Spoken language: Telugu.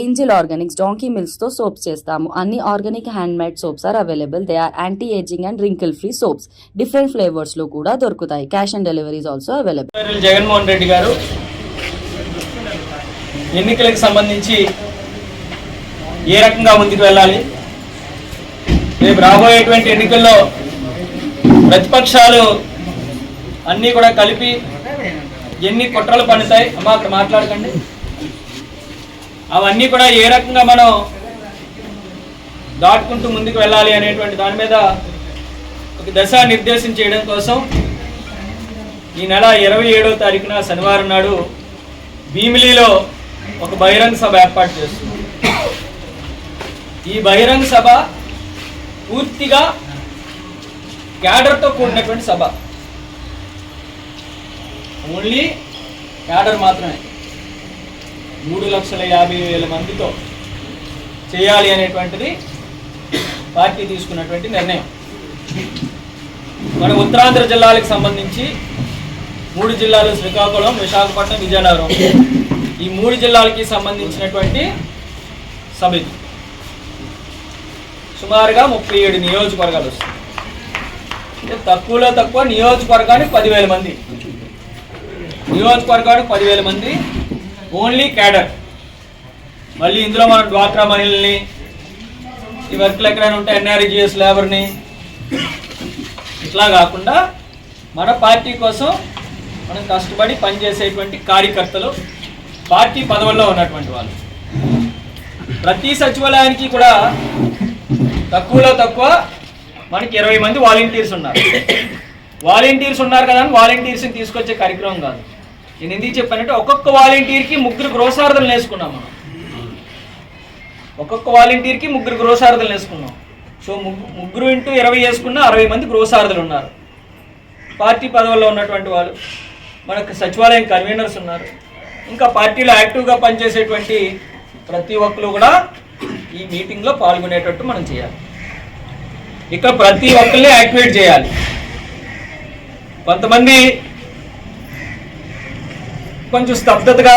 ఏంజిల్ ఆర్గానిక్స్ డాంకీ మిల్క్స్తో సోప్స్ చేస్తాము. అన్ని organic hand made soaps are available. They are anti ageing and wrinkle free soaps. Different ఫ్లేవర్స్లో కూడా దొరుకుతాయి. Cash on deliveries also available. Jaganmohan Reddy garu. ఎన్నికలకు సంబంధించి ఏ రకంగా ముందుకు వెళ్ళాలి? రేపు రాబోయేటువంటి ఎన్నికల్లో ప్రతిపక్షాలు అన్నీ కూడా కలిపి ఎన్ని కుట్రలు పండుతాయి అమ్మా అక్కడ మాట్లాడకండి. అవన్నీ కూడా ఏ రకంగా మనం దాటుకుంటూ ముందుకు వెళ్ళాలి అనేటువంటి దాని మీద ఒక దశ నిర్దేశం చేయడం కోసం ఈ నెల ఇరవై ఏడవ తారీఖున శనివారం నాడు భీమిలిలో ఒక బహిరంగ సభ ఏర్పాటు చేస్తుంది ఈ బహిరంగ సభ పూర్తిగా క్యాడర్తో కూడినటువంటి సభ. ఓన్లీ క్యాడర్ మాత్రమే. మూడు లక్షల యాభై వేల మందితో చేయాలి అనేటువంటిది పార్టీ తీసుకున్నటువంటి నిర్ణయం. మన ఉత్తరాంధ్ర జిల్లాలకు సంబంధించి మూడు జిల్లాలు శ్రీకాకుళం విశాఖపట్నం విజయనగరం. ఈ మూడు జిల్లాలకి సంబంధించినటువంటి సభ ఇది. సుమారుగా ముప్పై ఏడు నియోజకవర్గాలు వస్తాయి. తక్కువలో తక్కువ నియోజకవర్గానికి పదివేల మంది. నియోజకవర్గానికి పదివేల మంది ఓన్లీ క్యాడర్. మళ్ళీ ఇందులో మనం డ్వాక్రా మహిళల్ని ఈ వర్క్లు ఎక్కడైనా ఉంటే ఎన్ఆర్జిఎస్ లేబర్ని ఇట్లా కాకుండా మన పార్టీ కోసం మనం కష్టపడి పనిచేసేటువంటి కార్యకర్తలు పార్టీ పదవుల్లో ఉన్నటువంటి వాళ్ళు. ప్రతి సచివాలయానికి కూడా తక్కువలో తక్కువ మనకి ఇరవై మంది వాలంటీర్స్ ఉన్నారు. వాలంటీర్స్ ఉన్నారు కదా అని వాలంటీర్స్ని తీసుకొచ్చే కార్యక్రమం కాదు. నేను ఎందుకు చెప్పానంటే ఒక్కొక్క వాలంటీర్కి ముగ్గురు గృహసారథులు వేసుకున్నాం మనం. ఒక్కొక్క వాలంటీర్కి ముగ్గురు గృహసారథులు వేసుకున్నాం. సో ముగ్గు- ముగ్గురు ఇంటూ ఇరవై వేసుకున్న అరవై మంది గృహసారథులు ఉన్నారు. పార్టీ పదవుల్లో ఉన్నటువంటి వాళ్ళు మనకు సచివాలయం కన్వీనర్స్ ఉన్నారు. ఇంకా పార్టీలో యాక్టివ్గా పనిచేసేటువంటి ప్రతి ఒక్కరు కూడా ఈ మీటింగ్లో పాల్గొనేటట్టు మనం చేయాలి. ఇక్కడ ప్రతి ఒక్కరిని యాక్టివేట్ చేయాలి. కొంతమంది కొంచెం స్తబ్దతగా